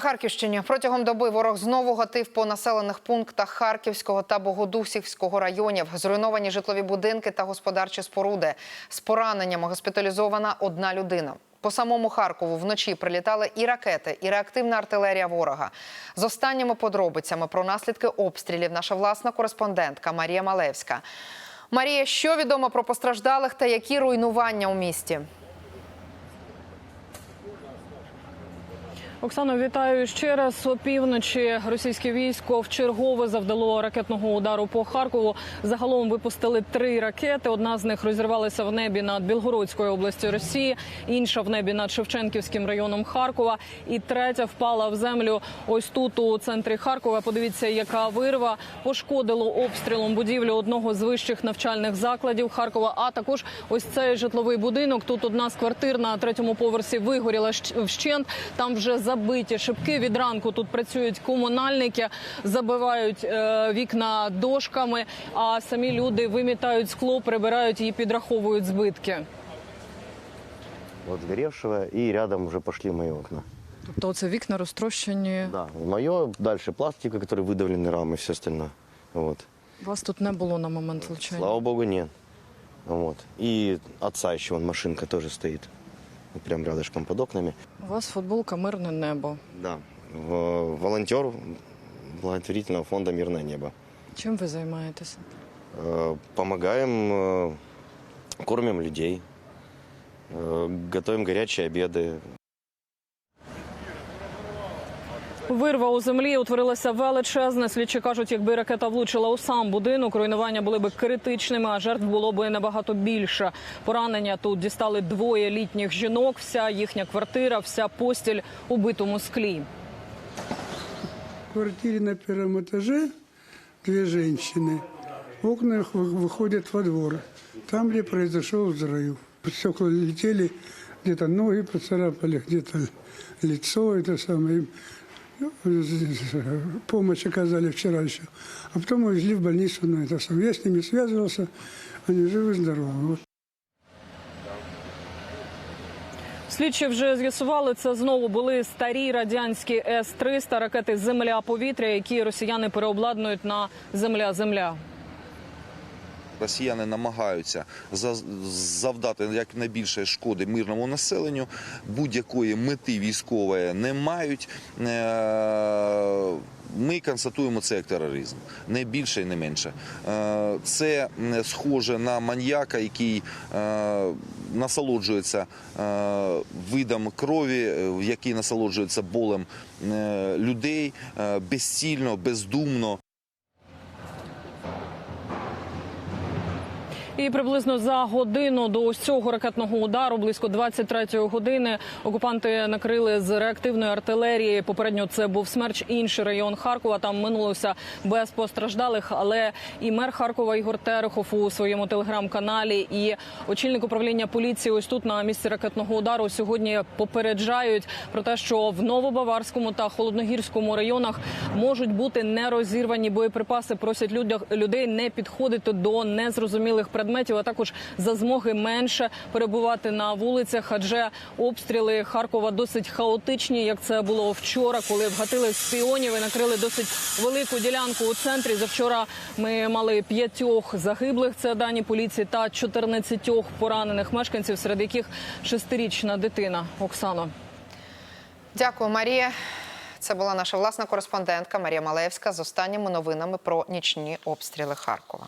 Харківщині протягом доби ворог знову гатив по населених пунктах Харківського та Богодусівського районів. Зруйновані житлові будинки та господарчі споруди. З пораненнями госпіталізована одна людина. По самому Харкову вночі прилітали і ракети, і реактивна артилерія ворога. З останніми подробицями про наслідки обстрілів наша власна кореспондентка Марія Малевська. Марія, що відомо про постраждалих та які руйнування у місті? Оксано, вітаю ще раз. Опівночі російське військо вчергове завдало ракетного удару по Харкову. Загалом випустили три ракети. Одна з них розірвалася в небі над Білгородською областю Росії, інша в небі над Шевченківським районом Харкова. І третя впала в землю. Ось тут у центрі Харкова. Подивіться, яка вирва пошкодило обстрілом будівлю одного з вищих навчальних закладів Харкова. А також ось цей житловий будинок. Тут одна з квартир на третьому поверсі вигоріла вщент. Там вже забиті шибки. Від ранку тут працюють комунальники, забивають е, вікна дошками. А самі люди вимітають скло, прибирають і підраховують збитки. вот сгоревшего, и рядом уже пошли мои окна. Тобто, це вікна розтрощені. Да, мое, дальше пластика, который выдавлены рамы и все остальное. Вот. Вас тут не було на момент влучання. Слава богу, нет. Вот. И отца еще вон машинка тоже стоит. Вот Прям рядышком под окнами. У вас футболка мирне небо. Да. В- Волонтер благотворительного фонда «Мирное небо». Чим ви займаєтеся? Э, Помогаем, э, кормим людей, э, готовим горячие обеды, Вирва у землі утворилася величезна. Слідчі кажуть, якби ракета влучила у сам будинок, руйнування були б критичними, а жертв було б набагато більше. Поранення тут дістали двоє літніх жінок. Вся їхня квартира, вся постіль у битому склі. В квартире на первом этаже две женщины. В окнах вы- выходят во двор. Там, где произошел взрыв. Стекла летели, где-то ноги поцарапали, где-то лицо, это самое. Ну, Помощь оказали вчера еще. А потом увезли в больницу на это самое. Я с ними связывался, они живы-здоровы. Вот. Слідчі вже з'ясували, це знову були старі радянські С-300 ракети земля-повітря, які росіяни переобладнують на земля-земля. Росіяни намагаються за- завдати якнайбільше шкоди мирному населенню. Будь-якої мети військової не мають. Е, Ми констатуємо це як тероризм, не більше і не менше. Е, Це схоже на маньяка, який е, насолоджується видом крові, який насолоджується болем людей безцільно, бездумно. І приблизно за годину до ось цього ракетного удару, близько 23-ї години, окупанти накрили з реактивної артилерії. Попередньо це був смерч, інший район Харкова. Там минулося без постраждалих. Але і мер Харкова Ігор Терехов у своєму телеграм-каналі, і очільник управління поліції ось тут на місці ракетного удару сьогодні попереджають про те, що в Новобаварському та Холодногірському районах можуть бути нерозірвані боєприпаси. Просять людях людей не підходити до незрозумілих предметів, а також за змоги менше перебувати на вулицях, адже обстріли Харкова досить хаотичні, як це було вчора, коли вгатили шпіонів і накрили досить велику ділянку у центрі. Завчора ми мали п'ятьох загиблих. Це дані поліції та 14 поранених мешканців, серед яких шестирічна дитина Оксано. Дякую, Марія. Це була наша власна кореспондентка Марія Малевська з останніми новинами про нічні обстріли Харкова.